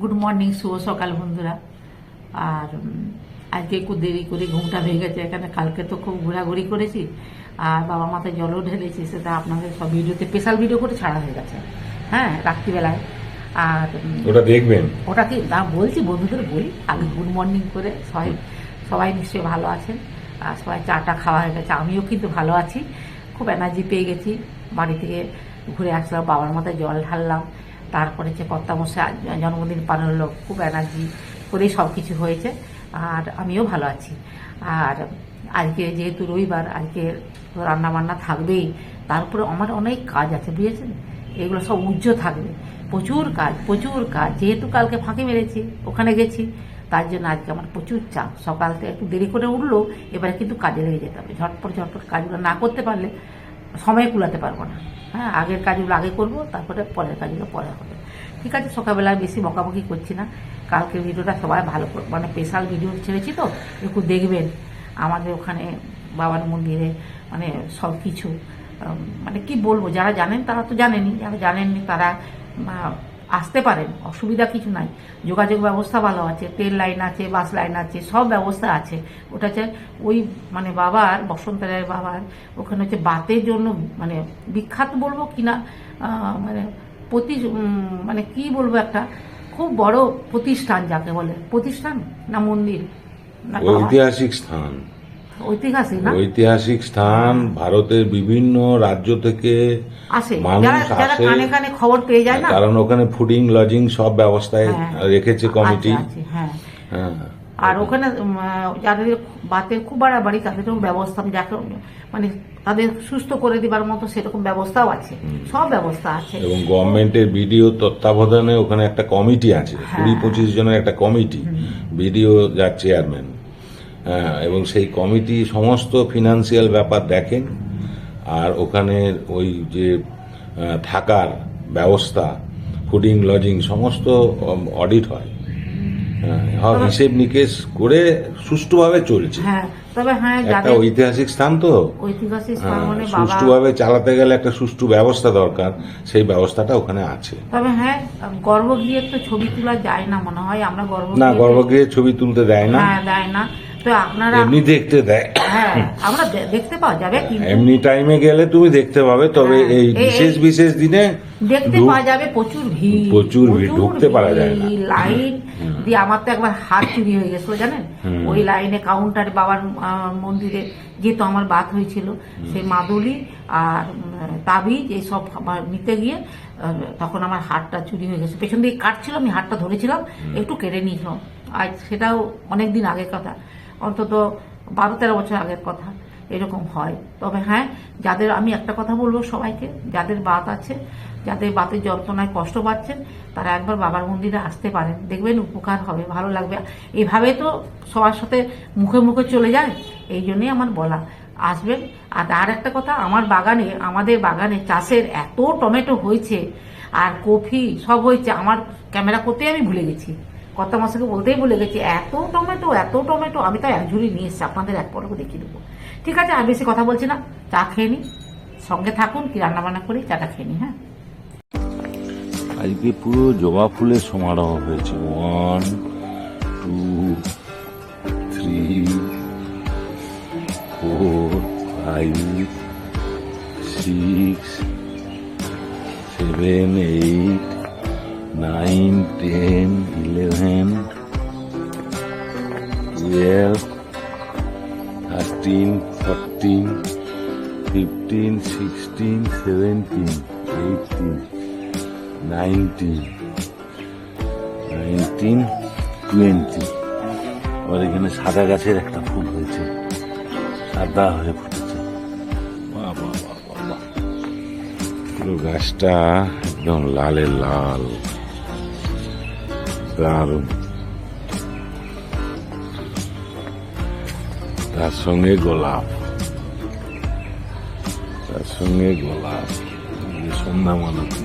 Good morning শুভ সকাল বন্ধুরা। আর আজকে একটু দেরি করে ঘুমটা ভেঙে গেছে এখানে কালকে তো খুব ঘোরাঘুরি করেছি। আর বাবা মাথায় জলও ঢেলেছি সেটা আপনাদের সব ভিডিওতে স্পেশাল ভিডিও করে ছাড়া হয়ে গেছে। হ্যাঁ রাত্রিবেলায়। আর ওটা দেখবেন। ওটা কি না বলছি বন্ধুদের বলি আগে গুড মর্নিং করে সবাই সবাই নিশ্চয়ই ভালো আছেন। আর সবাই চাটা খাওয়া হয়ে গেছে আমিও কিন্তু ভালো আছি। খুব এনার্জি পেয়ে গেছি বাড়ি থেকে ঘুরে আসলাম বাবার মাথায় জল ঢাললাম। তারপরে যে কর্তা মশাই জন্মদিন পালন হলো খুব এনার্জি করেই সব কিছু হয়েছে। আর আমিও ভালো আছি। আর আজকে যেহেতু রবিবার, আজকে তো রান্না বান্না থাকবেই তারপরে আমার অনেক কাজ আছে, বুঝেছেন? এগুলো সব উজ্জ থাকবে। প্রচুর কাজ প্রচুর কাজ। যেহেতু কালকে ফাঁকি মেরেছি, ওখানে গেছি, তার জন্য আজকে আমার প্রচুর চাপ। সকাল থেকে একটু দেরি করে উঠল, এবারে কিন্তু কাজে লেগে যেতে হবে। ঝটপট ঝটপট কাজগুলো না করতে পারলে সময় কুলাতে পারব না। হ্যাঁ আগের কাজগুলো আগে করব, তারপরে পরের কাজগুলো পরে হবে। ঠিক আছে সকালবেলায় বেশি বকাবকি করছি না। কালকে ভিডিওটা সবাই ভালো মানে স্পেশাল ভিডিও ছেড়েছি তো, একটু দেখবেন। আমাদের ওখানে বাবার মন্দিরে মানে সব কিছু মানে কি বলব, যারা জানেন তারা তো জানেনি যারা জানেননি তারা আসতে পারেন, অসুবিধা কিছু নাই। যোগাযোগ ব্যবস্থা ভালো আছে, ট্রেন লাইন আছে, বাস লাইন আছে, সব ব্যবস্থা আছে। ওটা হচ্ছে ওই মানে বাবার, বসন্ত রায়ের বাবার, ওখানে হচ্ছে বাতের জন্য মানে বিখ্যাত বলব কিনা মানে প্রতি মানে কি বলব একটা, খুব বড় প্রতিষ্ঠান যাকে বলে। প্রতিষ্ঠান না মন্দির? ঐতিহাসিক স্থান। ঐতিহাসিক না? ঐতিহাসিক স্থান ভারতের বিভিন্ন রাজ্য থেকে আসে। মানুষ যারা যারা আসে। কানে কানে খবর পেয়ে যায় না? কারণ ওখানে ফুডিং লজিং সব ব্যবস্থায় হ্যাঁ। রেখেছে কমিটি। হ্যাঁ। হ্যাঁ। আর ওখানে যাদের বাতের খুব বাড়াবাড়ি তাদেরও ব্যবস্থা যাকে মানে তাদের সুস্থ করে দিবার মতো সেরকম ব্যবস্থাও আছে। সব ব্যবস্থা আছে। এবং গভর্নমেন্টের বিডিও তত্ত্বাবধানে ওখানে একটা কমিটি আছে। কুড়ি পঁচিশ জনের একটা কমিটি। বিডিও যার চেয়ারম্যান। হ্যাঁ এবং সেই কমিটি সমস্ত ফিনান্সিয়াল ব্যাপার দেখেন আর ওখানে ওই যে থাকার ব্যবস্থা ফুডিং লজিং সমস্ত অডিট হয়। হ্যাঁ, সব হিসেব নিকেশ করে সুষ্ঠুভাবে চলছে। হ্যাঁ হ্যাঁ একটা ঐতিহাসিক স্থান তো। হ্যাঁ, মানে সুষ্ঠুভাবে চালাতে গেলে একটা সুষ্ঠু ব্যবস্থা দরকার সেই ব্যবস্থাটা ওখানে আছে। তবে হ্যাঁ গর্ভগৃহের তো ছবি তোলা যায় না মনে হয় আমরা না গর্ভগৃহে ছবি তুলতে দেয় না। হ্যাঁ দেয় না। তো আপনারা এমনি দেখতে দেয় হ্যাঁ আমরা দেখতে পাওয়া যাবে কিন্তু এমনি টাইমে গেলে তুমি দেখতে পাবে তবে হ্যাঁ, এই বিশেষ বিশেষ দিনে দেখতে পাওয়া যাবে প্রচুর ভিড় প্রচুর ভিড়, ঢুকতে পারা যায় না। লাইন দিয়ে আমার তো একবার হাত চুরি হয়ে গেছিল জানেন? ওই লাইনে কাউন্টারে বাবার মন্দিরে যেহেতু আমার বাত হয়েছিল। সেই মাদুলি আর তাবিজ এইসব নিতে গিয়ে তখন আমার হাতটা চুরি হয়ে গেছে। পেছন দিকে কাটছিল আমি হাতটা ধরেছিলাম একটু কেটে নিয়েছিলাম। আর সেটাও অনেক দিন আগের কথা। অন্তত বারো তেরো বছর আগের কথা। এরকম হয়। তবে হ্যাঁ যাদের, আমি একটা কথা বলব সবাইকে, যাদের বাত আছে, যাদের বাতের যন্ত্রণায় কষ্ট পাচ্ছেন, তারা একবার বাবার মন্দিরে আসতে পারেন। দেখবেন উপকার হবে, ভালো লাগবে। এভাবে তো সবার সাথে মুখে মুখে চলে যায়, এই জন্যই আমার বলা। আসবেন? আর আর একটা কথা, আমার বাগানে, আমাদের বাগানে চাষের এত টমেটো হয়েছে, আর কফি সব হয়েছে, আমার ক্যামেরা করতেই আমি ভুলে গেছি। কত মাসকে বলতেই ভুলে গেছি। এত টমেটো এত টমেটো, আমি তো এক ঝুড়ি নিয়ে এসেছি। আপনাদের এক পলকে দেখিয়ে দেবো। ঠিক আছে, আর বেশি কথা বলছি না। চা খেয়ে নি। সঙ্গে থাকুন, কি রান্না বান্না করি, চাটা খেয়ে নি হ্যাঁ? আজকে পুরো জবা ফুলের সমারোহ হয়েছে। One two three four five six seven eight nine ten eleven twelve thirteen fourteen fifteen sixteen seventeen eighteen nineteen nineteen twenty আবার এখানে সাদা গাছের একটা ফুল হয়েছে। সাদা হয়ে ফুটেছে। পুরো গাছটা একদম লালে লাল। দারুণ তার সঙ্গে গোলাপ তার সঙ্গে গোলাপ সন্ধ্যা মালতী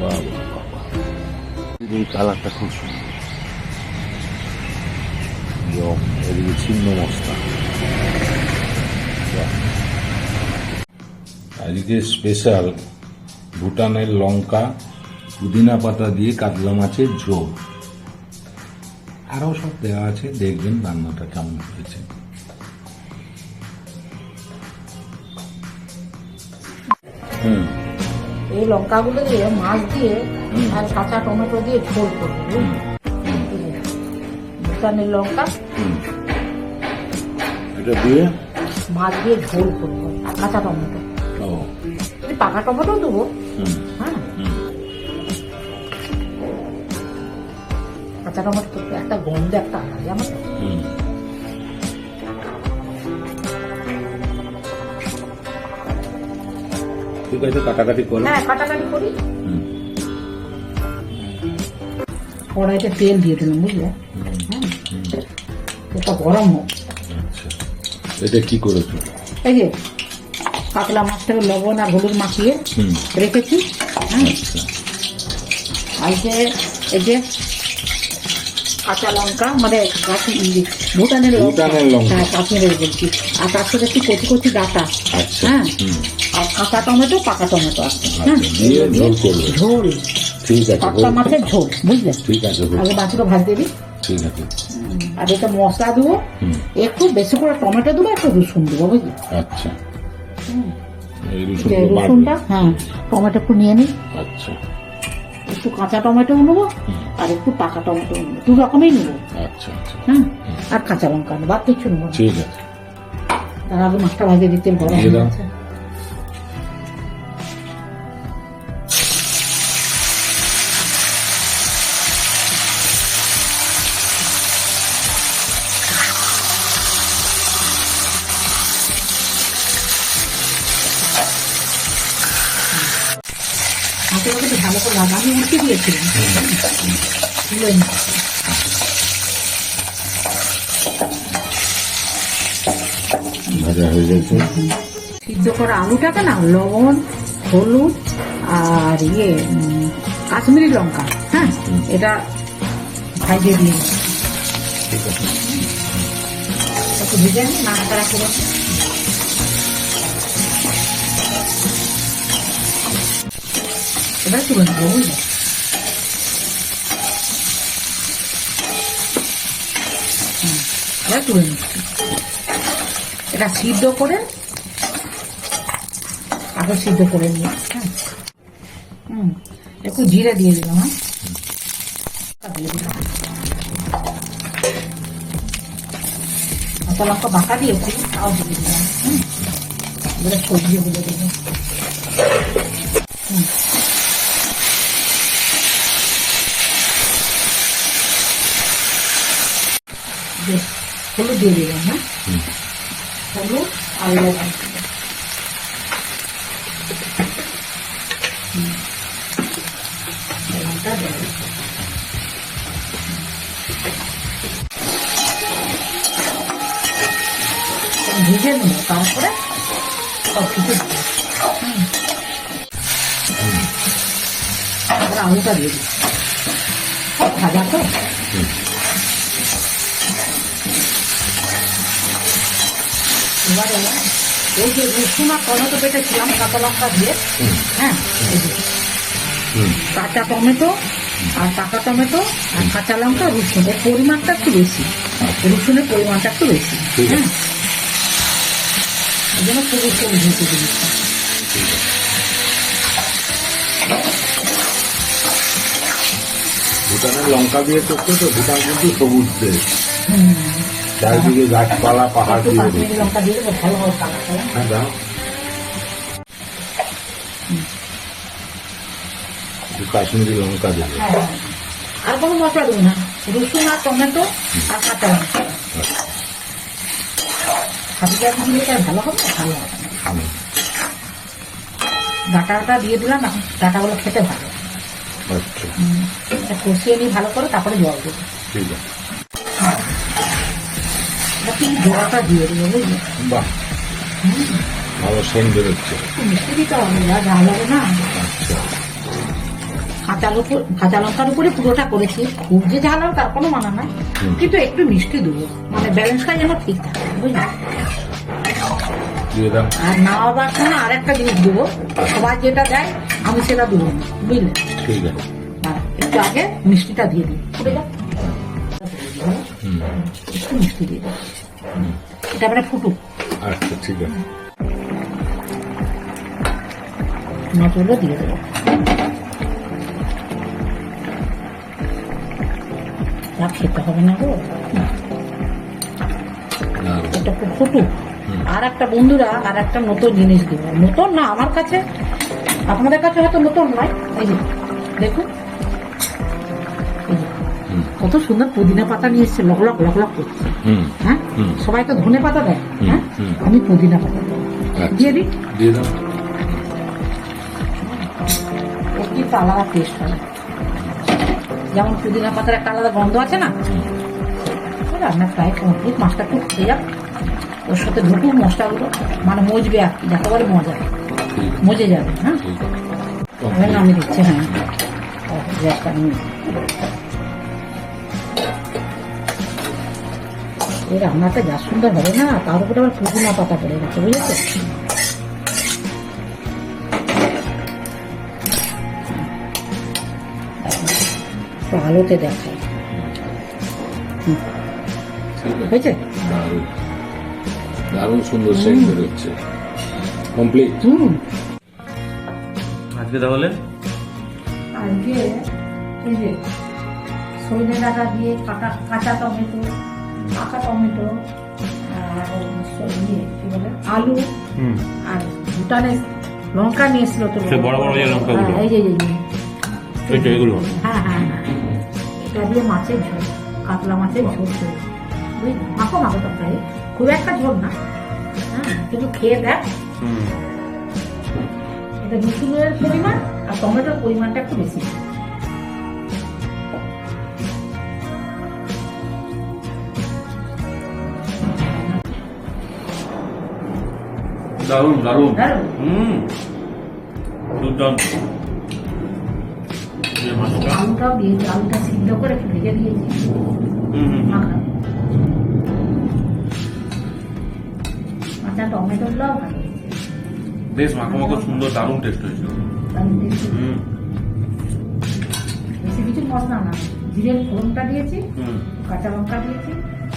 বাহ, বাহ। এই কালারটা খুব সুন্দর এদিকে ছিন্ন বাহ। আজকে স্পেশাল ভুটানের লঙ্কা পুদিনা পাতা দিয়ে কাতলা মাছের ঝোল। আরও সব দেওয়া আছে দেখবেন রান্নাটা কেমন হয়েছে। হুম। এই লঙ্কাগুলো দিয়ে মাছ দিয়ে আর কাঁচা টমেটো দিয়ে ঝোল করব ভুটানের লঙ্কা। এটা দিয়ে? মাছ দিয়ে ঝোল করব আর কাঁচা টমেটো। পাকা টমেটো দেবো। হুম। হ্যাঁ। কাঁচা টমেটো তো একটা গন্ধ একটা আলাদা জানো তো? হুম। ঠিক আছে কাটাকাটি করো। হ্যাঁ কাটাকাটি করি। কড়াইতে তেল দিয়ে দিলাম বুঝলে? হ্যাঁ। এটা গরম হোক। আচ্ছা। এটা কি করেছ? এই যে কাতলা মাছটাকে লবণ আর হলুদ মাখিয়ে রেখেছি। হ্যাঁ। আচ্ছা। আর যে এই যে কাঁচা লঙ্কা মানে ভুটানের ভুটানের লঙ্কা। হ্যাঁ কাশ্মীরের বলছি। আর তার সাথে একটু কচি কচি ডাটা। আচ্ছা হ্যাঁ? আর কাঁচা টমেটো পাকা টমেটো আছে। হ্যাঁ? আচ্ছা, ঝোল করবে। ঝোল। ঠিক আছে হোক। মাছের ঝোল বুঝলে? ঠিক আছে। আগে মাছগুলো ভাজতে দিই ঠিক আছে। আর এটা মশলা দেবো। একটু বেশি করে টমেটো দেবো একটু রসুন দেবো বুঝলি? আচ্ছা। রসুনটা হ্যাঁ টমেটো একটু নিয়ে নিই আচ্ছা। একটু কাঁচা টমেটো নেব আর একটু পাকা টমেটো নেব। দু রকমই নেব। আচ্ছা আচ্ছা। হ্যাঁ আর কাঁচা লঙ্কা নেব আর কিছু নেব। ঠিক আছে। তার আগে মাছটা ভাজে দিতে গরম দিয়েছিলাম তুলে নিই। ভাজা হয়ে গেছে। সিদ্ধ করা আলুটাকে না লবণ হলুদ আর ইয়ে কাশ্মীরি লঙ্কা হ্যাঁ? এটা ভাইজে দিয়ে একটু ভেজে নিই নাড়াচাড়া করে এবার তুলে নেব বুঝলে? এবার তুলে নিচ্ছি। এটা সিদ্ধ করে আগে সিদ্ধ করে নিই হ্যাঁ। হুম, একটু জিরে দিয়ে দিলাম হ্যাঁ। দিয়ে দিলাম কাঁচা লঙ্কা দিয়েছি তাও দিয়ে দিলাম, হুম। এবারে সবজিগুলো দেবো হুম বেশ হলুদ দিয়ে দিলাম হ্যাঁ। হলুদ আর লবণ। ভেজে নেব তারপরে সব কিছু দেবো। আলুটা দিয়ে দিই ভাজা তো এবারে ওই যে রসুন আর টমেটো কাঁচা লঙ্কা দিয়ে হ্যাঁ কাঁচা টমেটো আর পাকা টমেটো আর কাঁচা লঙ্কা রসুন। এর পরিমাণটা একটু বেশি। রসুনের পরিমাণটা একটু বেশি। হ্যাঁ। এই জন্য জিনিসটা ভুটানের লঙ্কা দিয়ে করতে তো ভুটান কিন্তু সবুজ দেশ। হুম। চারিদিকে গাছপালা পাহাড় দিয়ে হ্যাঁ দাও কাশ্মীরি লঙ্কা দেবে। আর কোনো মশলা দেবো না। রসুন আর টমেটো আর কাঁচা লঙ্কা। খাবিটা দিলে এটা ভালো হবে ভালো হবে। ডাটাটা দিয়ে দিলাম এখন ডাটাগুলো খেতে ভালো আচ্ছা। কষিয়ে নিই ভালো করে তারপরে জল দেবো। ঠিক আছে। বাকি জলটা দিয়ে দেবো বুঝলি? বাহ। ভালো সেন বেরোচ্ছে একটু মিষ্টি দিতে হবে যা ঝাল হবে না। আচ্ছা। কাঁচা লঙ্কা কাঁচা লঙ্কার উপরে পুরোটা করেছি। খুব যে ঝাল হবে তার কোনো মানা নাই। কিন্তু একটু মিষ্টি দেবো। মানে ব্যালেন্সটা যেন ঠিক থাকে বুঝলি? আর নামাবার সময় আর একটা জিনিস দেবো। সবাই যেটা দেয় আমি সেটা দেবো না বুঝলে? ঠিক আছে। একটু আগে মিষ্টিটা দিয়ে দিই। একটু মিষ্টি দিয়ে দিই। এটা মানে ফুটুক। আচ্ছা ঠিক আছে। মাছগুলো দিয়ে দেবো। যা খেতে হবে না গো। এটা খুব ফুটুক। আর একটা বন্ধুরা আর একটা নতুন জিনিস দিব। নতুন না আমার কাছে আপনাদের কাছে হয়তো নতুন নয়। এই যে দেখুন। কত সুন্দর পুদিনা পাতা নিয়ে এসছে লক লক লক লক করছে। হ্যাঁ? সবাই তো ধনে পাতা দেয় হ্যাঁ? আমি পুদিনা পাতা আচ্ছা। দিয়ে দিই? দিয়ে দাও। কিন্তু আলাদা টেস্ট হয়। যেমন পুদিনা পাতার একটা আলাদা গন্ধ আছে না? রান্না প্রায় কমপ্লিট মাছটা একটু খেয়ে যাক। ওর সাথে ঢুকুক মশলাগুলো। মানে মজবে আর কি যাকে বলে মজা মজে যাবে হ্যাঁ? আমি দিচ্ছি হ্যাঁ। গ্যাসটা আমি এই রান্নাটা যা সুন্দর হবে না তার উপরে আবার পুদিনা পাতা পড়ে গেছে বুঝেছ? আলোতে দেখাই হয়েছে? দারুণ। দারুণ সুন্দর সেন্ট বেরোচ্ছে। কমপ্লিট হুম। আজকে তাহলে? আজকে এই যে সজনে ডাটা দিয়ে কাঁচা কাঁচা টমেটো পাকা টমেটো আর ইয়ে কি বলে? আলু আর ভুটানে লঙ্কা নিয়ে এসেছিল তো বড় বড় যে লঙ্কাগুলো। হ্যাঁ, এই যে এই যে, এগুলো। হ্যাঁ হ্যাঁ হ্যাঁ। এটা দিয়ে মাছের ঝোল কাতলা মাছের ঝোল ঝোল বুঝলি মাখো মাখো তরকারি। খুব একটা ঝোল না। হ্যাঁ কিন্তু খেয়ে দেখ। এটা রসুনের পরিমাণ আর টমেটোর পরিমাণটা একটু বেশি। দারুণ দারুণ। হুম। দুর্দান্ত। এই মাছটা আলুটাও দিয়েছি আলুটা সিদ্ধ করে একটু ভেজে দিয়েছি হুম হুম মাখা। আচ্ছা ভালো বেশ মাখো মাখো সুন্দর দারুণ টেস্ট বেশি হুম। বেশি কিছু মশলা না। জিরের ফোড়নটা দিয়েছি কাঁচা লঙ্কা দিয়েছি।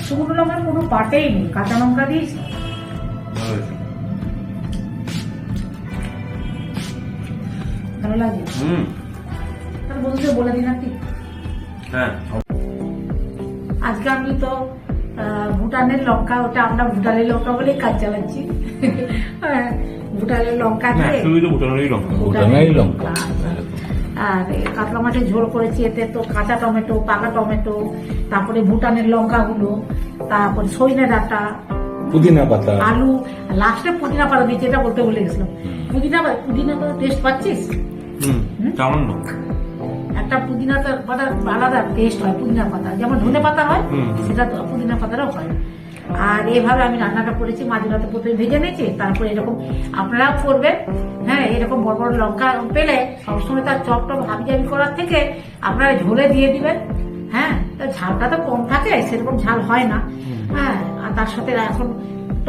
শুকনো লঙ্কার কোনো পাটেই নেই। কাঁচা লঙ্কা দিয়েছি ভালো লাগে? হুম। তাহলে বন্ধুদের বলে দিন আর কি হ্যাঁ। আজকে আমি তো ভুটানের লঙ্কা ওটা আমরা ভুটানের লঙ্কা বলেই কাজ চালাচ্ছি। হ্যাঁ, ভুটানের লঙ্কা লঙ্কা। আর এই কাতলা মাছের ঝোল করেছি এতে তো কাঁচা টমেটো পাকা টমেটো তারপরে ভুটানের লঙ্কাগুলো তারপরে সজনে ডাঁটা পুদিনা পাতা। আলু লাস্টে পুদিনা পাতা দিয়েছি এটা বলতে ভুলে গেছিলাম। পুদিনা পুদিনা পাতা টেস্ট পাচ্ছিস? একটা পুদিনা পাতা আলাদা টেস্ট হয় পুদিনা পাতা। যেমন ধনে পাতা হয় সেটা পুদিনা পাতারও হয়। আর এইভাবে আমি রান্নাটা করেছি মাঝখানে প্রথমে ভেজে নিয়েছি তারপরে এরকম আপনারাও করবেন। হ্যাঁ এরকম বড় বড় লঙ্কা পেলে সবসময় তার চপ টপ হাবি জাবি করার থেকে আপনারা ঝোলে দিয়ে দিবেন। হ্যাঁ তো ঝালটা তো কম থাকে সেরকম ঝাল হয় না। হ্যাঁ আর তার সাথে এখন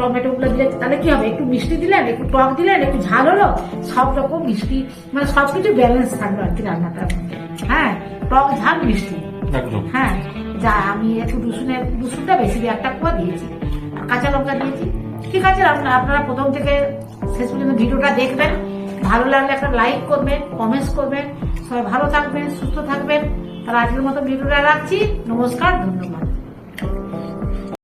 টমেটো গুলো দিলে তাহলে কি হবে? একটু মিষ্টি দিলেন একটু টক দিলেন একটু ঝাল হলো সব রকম মিষ্টি মানে সবকিছু ব্যালেন্স থাকল আর কি রান্নাটার মধ্যে। হ্যাঁ টক ঝাল মিষ্টি। হ্যাঁ যা আমি একটু রসুনের রসুনটা বেশি দিয়ে একটা কুয়া দিয়েছি আর কাঁচা লঙ্কা দিয়েছি। ঠিক আছে আপনারা আপনারা প্রথম থেকে শেষ পর্যন্ত ভিডিওটা দেখবেন। ভালো লাগলে একটা লাইক করবেন কমেন্টস করবেন। সবাই ভালো থাকবেন সুস্থ থাকবেন। তাহলে আজকের মতো ভিডিওটা রাখছি। নমস্কার ধন্যবাদ।